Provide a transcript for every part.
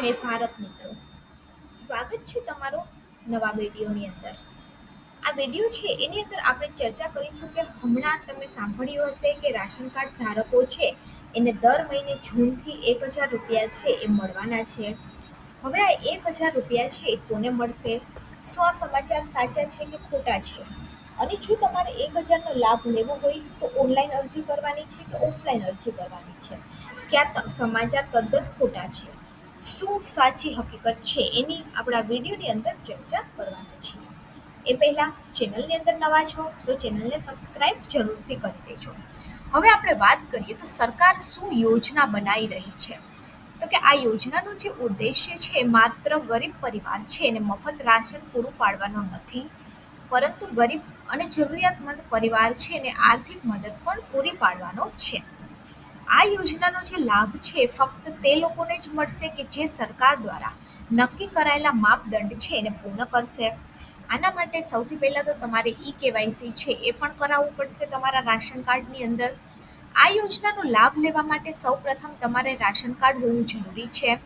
જય ભારત મિત્રો. સ્વાગત છે તમારો નવા વિડીયોની અંદર. આ વીડિયો છે, એની અંદર આપણે ચર્ચા કરીશું કે હમણાં તમે સાંભળ્યું હશે કે રાશન કાર્ડ ધારકો છે, એને દર મહિને જૂનથી એક હજાર રૂપિયા છે એ મળવાના છે. હવે આ એક હજાર રૂપિયા છે એ કોને મળશે? શું આ સમાચાર સાચા છે કે ખોટા છે? અને જો તમારે એક હજારનો લાભ લેવો હોય તો ઓનલાઈન અરજી કરવાની છે કે ઓફલાઈન અરજી કરવાની છે? ક્યાં સમાચાર તદ્દન ખોટા છે? શું સાચી હકીકત છે એની આપણા વિડીયોની અંદર ચર્ચા કરવાના છીએ. એ પહેલાં ચેનલની અંદર નવા છો તો ચેનલને સબસ્ક્રાઇબ જરૂરથી કરી દેજો. હવે આપણે વાત કરીએ તો સરકાર શું યોજના બનાવી રહી છે? તો કે આ યોજનાનો જે ઉદ્દેશ્ય છે માત્ર ગરીબ પરિવાર છે એને મફત રાશન પૂરું પાડવાનો નથી, પરંતુ ગરીબ અને જરૂરિયાતમંદ પરિવાર છે એને આર્થિક મદદ પણ પૂરી પાડવાનો છે. આ યોજનાનો જે લાભ છે, ફક્ત તે લોકોને જ મળશે કે જે સરકાર દ્વારા નક્કી કરાયેલા માપદંડ છે એને પૂર્ણ કરશે? આના માટે સૌથી પહેલાં તો તમારે ઈ કેવાયસી છે એ પણ કરાવવું પડશે તમારા રાશન કાર્ડની અંદર. આ યોજનાનો લાભ લેવા માટે સૌપ્રથમ તમારે રાશન કાર્ડ હોવું જરૂરી છે.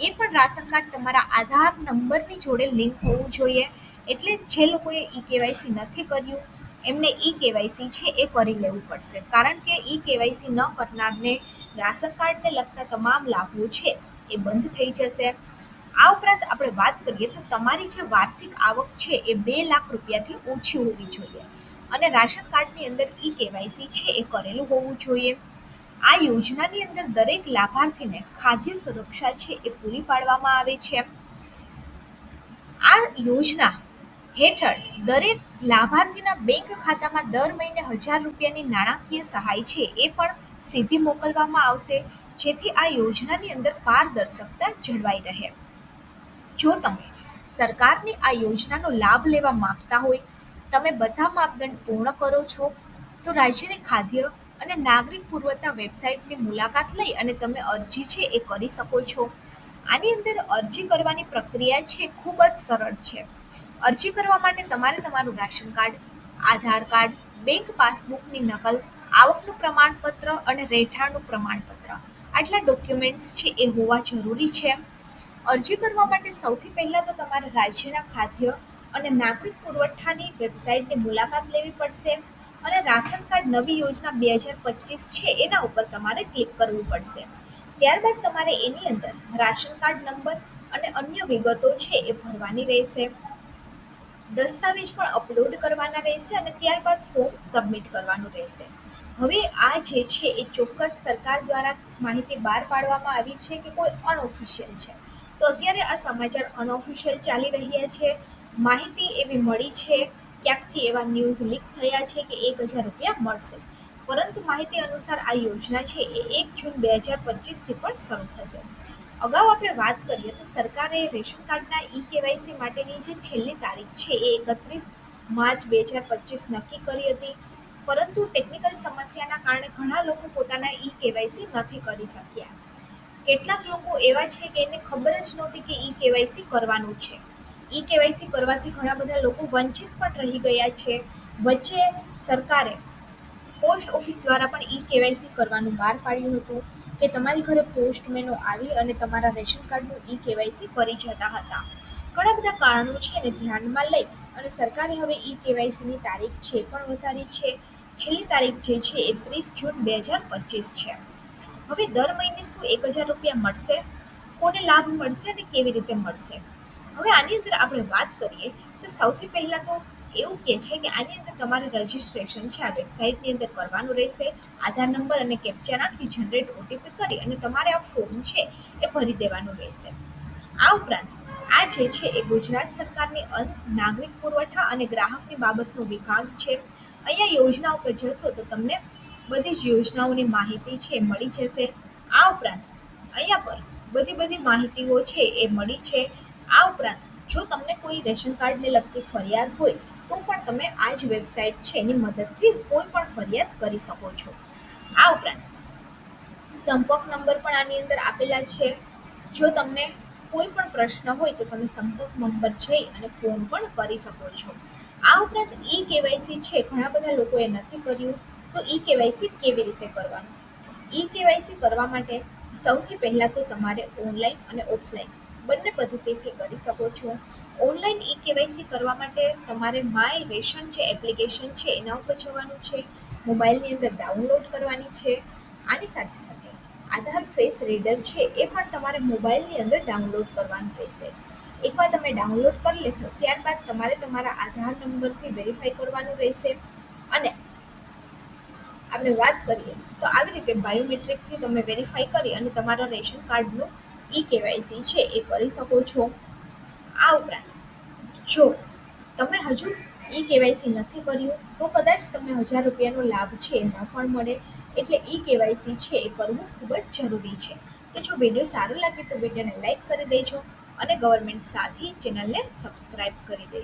એ પણ રાશન કાર્ડ તમારા આધાર નંબરની જોડે લિંક હોવું જોઈએ. એટલે જે લોકોએ ઈ કેવાયસી નથી કર્યું એમને ઈ કેવાયસી છે એ કરી લેવું પડશે. કારણ કે ઈ કેવાયસી ન કરનારને રાશન કાર્ડને લગતા તમામ લાભો છે એ બંધ થઈ જશે. આ ઉપરાંત આપણે વાત કરીએ તો તમારી જે વાર્ષિક આવક છે એ બે લાખ રૂપિયાથી ઓછી હોવી જોઈએ. અને રાશન કાર્ડની અંદર ઈ કેવાયસી છે એ કરેલું હોવું જોઈએ. આ યોજનાની અંદર દરેક લાભાર્થીને ખાદ્ય સુરક્ષા છે એ પૂરી પાડવામાં આવે છે. આ યોજના હેઠળ દરેક લાભાર્થીના બેંક ખાતામાં દર મહિને હજાર રૂપિયાની નાણાકીય સહાય છે એ પણ સીધી મોકલવામાં આવશે, જેથી આ યોજનાની અંદર પારદર્શકતા જળવાઈ રહે. જો તમે સરકારની આ યોજનાનો લાભ લેવા માંગતા હોય, તમે બધા માપદંડ પૂર્ણ કરો છો, તો રાજ્યની ખાદ્ય અને નાગરિક પુરવઠા વેબસાઇટની મુલાકાત લઈ અને તમે અરજી છે એ કરી શકો છો. આની અંદર અરજી કરવાની પ્રક્રિયા છે ખૂબ જ સરળ છે. અરજી કરવા માટે તમારે તમારું ration card, Aadhaar card, bank પાસબુકની નકલ, આવકનું પ્રમાણપત્ર અને રહેઠાણનું પ્રમાણપત્ર. આટલા ડોક્યુમેન્ટ્સ છે એ હોવા જરૂરી છે. અરજી કરવા માટે સૌથી પહેલાં તો તમારે રાજ્યના ખાદ્ય અને નાગરિક પુરવઠાની વેબસાઇટની મુલાકાત લેવી પડશે અને રાશન કાર્ડ નવી યોજના બે હજાર પચીસ છે એના ઉપર તમારે ક્લિક કરવું પડશે. ત્યારબાદ તમારે એની અંદર રાશન કાર્ડ નંબર અને અન્ય વિગતો છે એ ભરવાની રહેશે. દસ્તાવેજ પણ અપલોડ કરવાના રહેશે અને ત્યારબાદ ફોર્મ સબમિટ કરવાનું રહેશે. હવે આ જે છે એ ચોક્કસ સરકાર દ્વારા માહિતી બહાર પાડવામાં આવી છે કે કોઈ અનઓફિશિયલ છે. તો અત્યારે આ સમાચાર અનઓફિશિયલ ચાલી રહ્યા છે. માહિતી એવી મળી છે, ક્યાંકથી એવા ન્યૂઝ લીક થયા છે કે એક હજાર રૂપિયા મળશે. પરંતુ માહિતી અનુસાર આ યોજના છે એ એક જૂન બે હજાર પચીસથી પણ શરૂ થશે. અગાઉ આપણે વાત કરીએ તો સરકારે રેશન કાર્ડના ઈ કેવાયસી માટેની જે છેલ્લી તારીખ છે એ એકત્રીસ માર્ચ બે હજાર પચીસ નક્કી કરી હતી. પરંતુ ટેકનિકલ સમસ્યાના કારણે ઘણા લોકો પોતાના ઈ કેવાયસી નથી કરી શક્યા. કેટલાક લોકો એવા છે કે એને ખબર જ નહોતી કે ઈ કેવાયસી કરવાનું છે. ઈ કેવાયસી કરવાથી ઘણા બધા લોકો વંચિત પણ રહી ગયા છે. વચ્ચે સરકારે પોસ્ટ ઓફિસ દ્વારા પણ ઈ કેવાયસી કરવાનું બહાર પાડ્યું હતું. કે તમારી ઘરે પોસ્ટમેનો આવી અને તમારા રેશન કાર્ડનું ઈ કેવાયસી કરી જતા હતા. ઘણા બધા કારણો છે એને ધ્યાનમાં લઈ અને સરકારે હવે ઈ કેવાયસીની તારીખ છે પણ વધારી છે. છેલ્લી તારીખ જે છે એ ત્રીસ જૂન બે હજાર પચીસ છે. હવે દર મહિને શું એક હજાર રૂપિયા મળશે? કોને લાભ મળશે અને કેવી રીતે મળશે? હવે આની અંદર આપણે વાત કરીએ તો સૌથી પહેલાં તો એવું કે છે કે આની અંદર તમારે રજિસ્ટ્રેશન છે, આ વેબસાઇટની અંદર કરવાનું રહેશે. આધાર નંબર અને કેપ્ચા નાખી જનરેટ ઓટીપી કરી અને તમારે આ ફોર્મ છે એ ભરી દેવાનું રહેશે. આ ઉપરાંત, આ જે છે એ ગુજરાત સરકારની અન્ન નાગરિક પુરવઠા અને ગ્રાહકની બાબતનો વિભાગ છે. અહીંયા યોજના ઉપર જશો તો તમને બધી જ યોજનાઓની માહિતી છે મળી જશે. આ ઉપરાંત, અહીંયા પર બધી બધી માહિતીઓ છે એ મળી છે. આ ઉપરાંત, જો તમને કોઈ રેશન કાર્ડને લગતી ફરિયાદ હોય તો પણ તમે આ જ વેબસાઇટ છે, એની મદદથી કોઈ પણ ફરિયાદ કરી શકો છો. આ ઉપરાંત, સંપર્ક નંબર પણ આની અંદર આપેલા છે. જો તમને કોઈ પણ પ્રશ્ન હોય તો તમે સંપર્ક નંબર જઈ અને ફોન પણ કરી શકો છો. આ ઉપરાંત ઈ કેવાયસી છે, ઘણા બધા લોકોએ નથી કર્યું, તો ઈ કેવાયસી કેવી રીતે કરવાનું? ઈ કેવાયસી કરવા માટે સૌથી પહેલાં તો તમારે ઓનલાઈન અને ઓફલાઈન બંને પદ્ધતિથી કરી શકો છો. ઓનલાઈન ઈ કેવાયસી કરવા માટે તમારે માય રેશન જે એપ્લિકેશન છે, એના ઉપર જવાનું છે, મોબાઈલની અંદર ડાઉનલોડ કરવાની છે, આની સાથે સાથે આધાર ફેસ રીડર છે, એ પણ તમારે મોબાઈલની અંદર ડાઉનલોડ કરવાનું રહેશે. એકવાર તમે ડાઉનલોડ કરી લેશો, ત્યારબાદ તમારે તમારા આધાર નંબરથી વેરીફાઈ કરવાનું રહેશે. અને આપણે વાત કરીએ, તો આવી રીતે બાયોમેટ્રિકથી તમે વેરીફાઈ કરી અને તમારા રેશન કાર્ડનું ઈ કેવાયસી છે, એ કરી શકો છો. આ ઉપરાંત, જો તમે હજુ ઈ કેવાયસી નથી કર્યું, તો કદાચ તમને હજાર રૂપિયાનો લાભ છે ન પણ મળે. એટલે ઈ કેવાયસી છે એ કરવું ખૂબ જ જરૂરી છે. તો જો વીડિયો સારો લાગે તો વિડીયોને લાઈક કરી દેજો અને ગવર્મેન્ટ સાથી ચેનલને સબસ્ક્રાઈબ કરી દેજો.